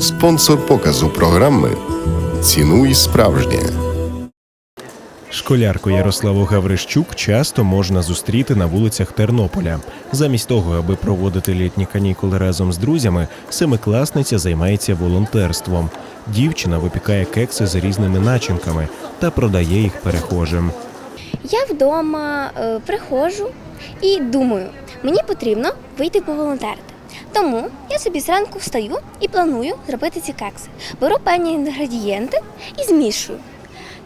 Спонсор показу програми Цінуй справжнє. Школярку Ярославу Гаврищук часто можна зустріти на вулицях Тернополя. Замість того, аби проводити літні канікули разом з друзями, семикласниця займається волонтерством. Дівчина випікає кекси з різними начинками та продає їх перехожим. Я вдома е, приходжу і думаю, мені потрібно вийти поволонтерити. Тому я собі зранку встаю і планую зробити ці кекси. Беру певні інгредієнти і змішую.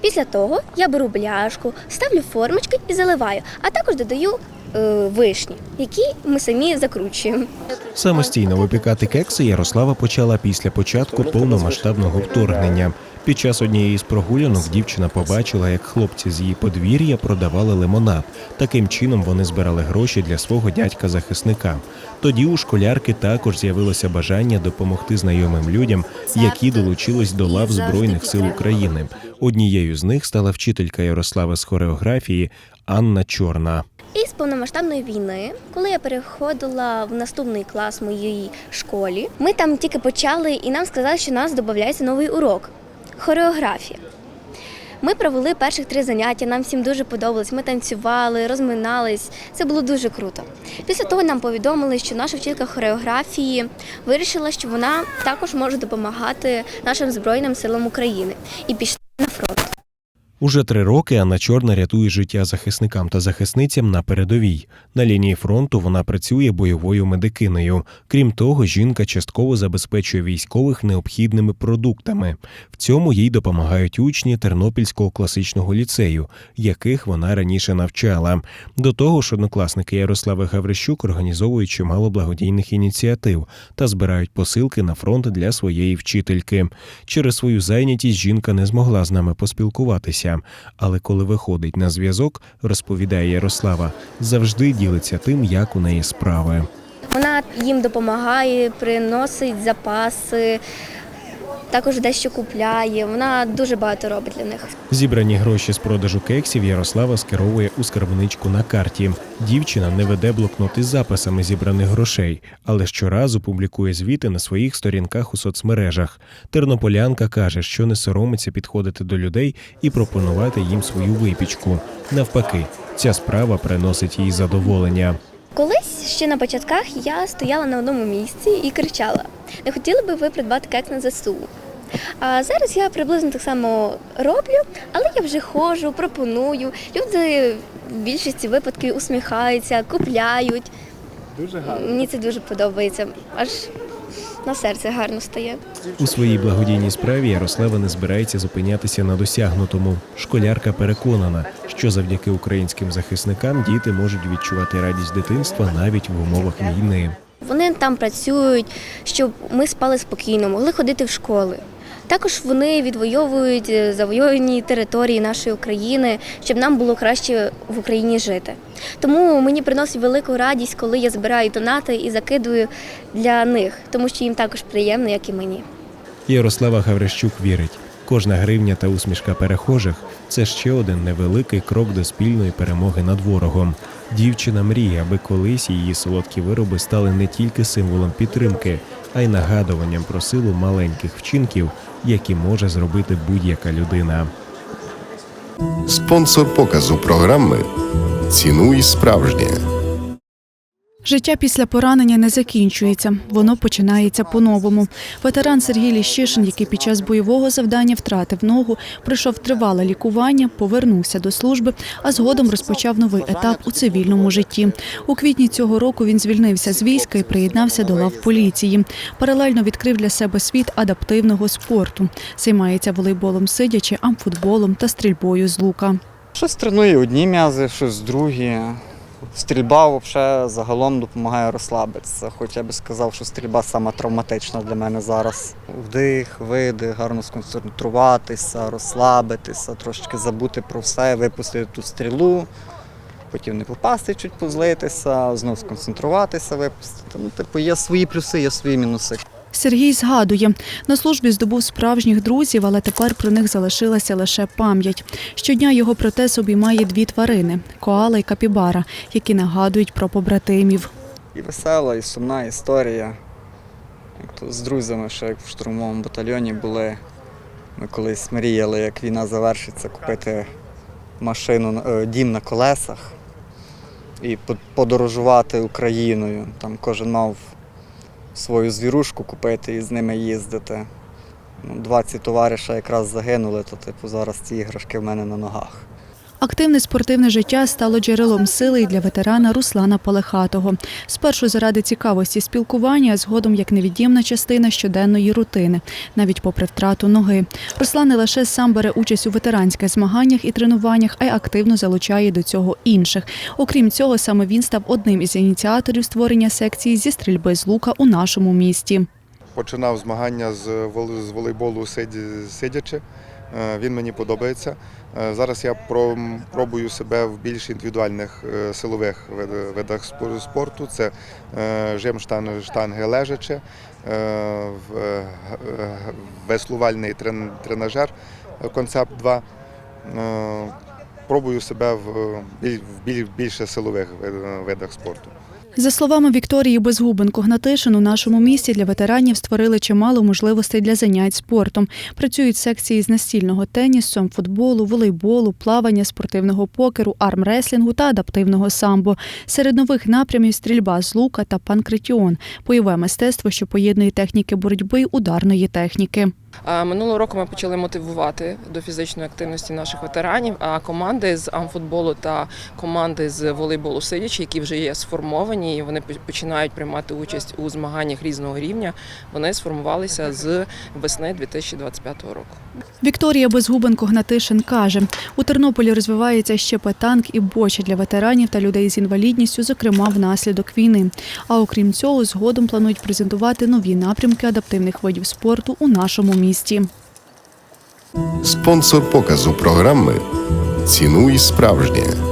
Після того я беру бляшку, ставлю формочки і заливаю, а також додаю вишні, які ми самі закручуємо. Самостійно випікати кекси Ярослава почала після початку повномасштабного вторгнення. Під час однієї з прогулянок дівчина побачила, як хлопці з її подвір'я продавали лимонад. Таким чином вони збирали гроші для свого дядька-захисника. Тоді у школярки також з'явилося бажання допомогти знайомим людям, які долучились до лав Збройних сил України. Однією з них стала вчителька Ярослава з хореографії Анна Чорна. І з повномасштабної війни, коли я переходила в наступний клас моїй школі, ми там тільки почали, і нам сказали, що нас додається новий урок хореографія. Ми провели перших три заняття, нам всім дуже подобалось. Ми танцювали, розминались. Це було дуже круто. Після того нам повідомили, що наша вчителька хореографії вирішила, що вона також може допомагати нашим Збройним силам України і пішла на фронт. Уже три роки Анна Чорна рятує життя захисникам та захисницям на передовій. На лінії фронту вона працює бойовою медикинею. Крім того, жінка частково забезпечує військових необхідними продуктами. В цьому їй допомагають учні Тернопільського класичного ліцею, яких вона раніше навчала. До того ж, однокласники Ярослави Гаврищук організовують чимало благодійних ініціатив та збирають посилки на фронт для своєї вчительки. Через свою зайнятість жінка не змогла з нами поспілкуватися, але коли виходить на зв'язок, розповідає Ярослава, завжди ділиться тим, як у неї справи. Вона їм допомагає, приносить запаси, також дещо купляє. Вона дуже багато робить для них. Зібрані гроші з продажу кексів Ярослава скеровує у скарбничку на карті. Дівчина не веде блокнот із записами зібраних грошей, але щоразу публікує звіти на своїх сторінках у соцмережах. Тернополянка каже, що не соромиться підходити до людей і пропонувати їм свою випічку. Навпаки, ця справа приносить їй задоволення. Ще на початках я стояла на одному місці і кричала: не хотіли би ви придбати кек на ЗСУ? А зараз я приблизно так само роблю, але я вже ходжу, пропоную. Люди в більшості випадків усміхаються, купляють. Дуже гарно. Мені це дуже подобається. Аж на серце гарно стає. У своїй благодійній справі Ярослава не збирається зупинятися на досягнутому. Школярка переконана, що завдяки українським захисникам діти можуть відчувати радість дитинства навіть в умовах війни. Вони там працюють, щоб ми спали спокійно, могли ходити в школи. Також вони відвоюють е, завойовані території нашої України, щоб нам було краще в Україні жити. Тому мені приносить велику радість, коли я збираю донати і закидую для них, тому що їм також приємно, як і мені. Ярослава Гаврищук вірить, кожна гривня та усмішка перехожих це ще один невеликий крок до спільної перемоги над ворогом. Дівчина мріє, аби колись її солодкі вироби стали не тільки символом підтримки, а й нагадуванням про силу маленьких вчинків, які може зробити будь-яка людина. Спонсор показу програми Цінуй справжнє. Життя після поранення не закінчується, воно починається по-новому. Ветеран Сергій Ліщишин, який під час бойового завдання втратив ногу, пройшов тривале лікування, повернувся до служби, а згодом розпочав новий етап у цивільному житті. У квітні цього року він звільнився з війська і приєднався до лав поліції. Паралельно відкрив для себе світ адаптивного спорту. Займається волейболом сидячи, амфутболом та стрільбою з лука. Щось тренує одні м'язи, щось другі. Стрільба взагалі загалом допомагає розслабитися. Хоч я би сказав, що стрільба сама травматична для мене зараз. Вдих, видих, гарно сконцентруватися, розслабитися, трошечки забути про все, випустити ту стрілу, потім не попасти, чуть позлитися, знову сконцентруватися, випустити. Ну, типу, є свої плюси, є свої мінуси. Сергій згадує, на службі здобув справжніх друзів, але тепер про них залишилася лише пам'ять. Щодня його протез обіймає дві тварини коала і капібара, які нагадують про побратимів. І весела, і сумна історія. Як то з друзями, ще як в штурмовому батальйоні були. Ми колись мріяли, як війна завершиться, купити машину, е, дім на колесах і подорожувати Україною. Там кожен мав свою звірушку купити і з ними їздити. Ну, 20 товариша якраз загинули, то типу зараз ці іграшки в мене на ногах. Активне спортивне життя стало джерелом сили для ветерана Руслана Палехатого. Спершу заради цікавості спілкування, а згодом як невід'ємна частина щоденної рутини, навіть попри втрату ноги. Руслан не лише сам бере участь у ветеранських змаганнях і тренуваннях, а й активно залучає до цього інших. Окрім цього, саме він став одним із ініціаторів створення секції зі стрільби з лука у нашому місті. Починав змагання з вол- волейболу сидячи. Е, Він мені подобається. Е, Зараз я пробую себе в більш індивідуальних е, силових видах спорту. Це жим штанги е, е, г- веслувальний тренажер концепт 2. Е, Пробую себе в біль- в біль- більше силових видах спорту. За словами Вікторії Безгубенко Гнатишин, у нашому місті для ветеранів створили чимало можливостей для занять спортом. Працюють секції з настільного тенісу, футболу, волейболу, плавання, спортивного покеру, армреслінгу та адаптивного самбо. Серед нових напрямів стрільба з лука та панкретіон бойове мистецтво, що поєднує техніки боротьби ударної техніки. Минулого року ми почали мотивувати до фізичної активності наших ветеранів. А команди з амфутболу та команди з волейболу сидячи, які вже є сформовані, і вони починають приймати участь у змаганнях різного рівня. Вони сформувалися з весни 2025 року. Вікторія Безгубенко Гнатишин каже, у Тернополі розвивається ще петанк і боча для ветеранів та людей з інвалідністю, зокрема внаслідок війни. А окрім цього, згодом планують презентувати нові напрямки адаптивних видів спорту у нашому місті. Спонсор показу програми Цінуй справжнє.